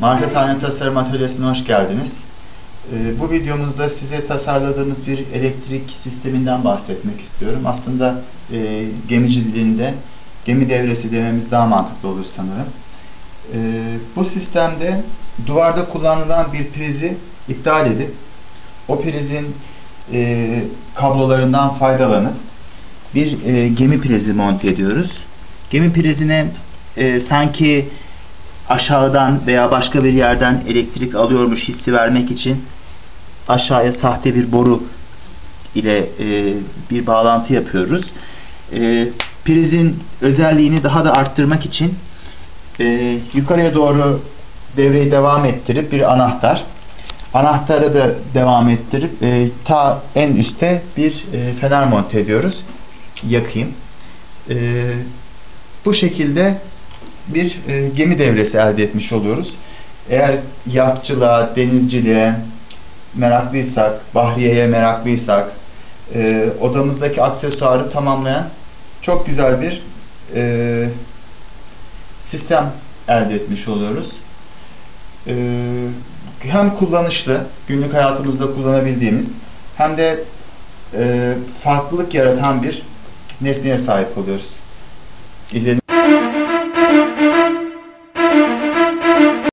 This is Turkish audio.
Markathane Tasarım Atölyesi'ne hoş geldiniz. Ee, Bu videomuzda size tasarladığımız bir elektrik sisteminden bahsetmek istiyorum. Aslında e, dilinde gemi devresi dememiz daha mantıklı olur sanırım. Ee, Bu sistemde duvarda kullanılan bir prizi iptal edip o prizin e, kablolarından faydalanıp bir e, gemi prizi monte ediyoruz. Gemi prizine e, sanki aşağıdan veya başka bir yerden elektrik alıyormuş hissi vermek için aşağıya sahte bir boru ile e, bir bağlantı yapıyoruz. E, prizin özelliğini daha da arttırmak için e, yukarıya doğru devreyi devam ettirip bir anahtar anahtarı da devam ettirip e, ta en üste bir e, fener monte ediyoruz. Yakayım. E, bu şekilde bir e, gemi devresi elde etmiş oluyoruz. Eğer yatçılığa, denizciliğe meraklıysak, bahriyeye meraklıysak, e, odamızdaki aksesuarı tamamlayan çok güzel bir e, sistem elde etmiş oluyoruz. E, hem kullanışlı, günlük hayatımızda kullanabildiğimiz hem de e, farklılık yaratan bir nesneye sahip oluyoruz. İzlediğiniz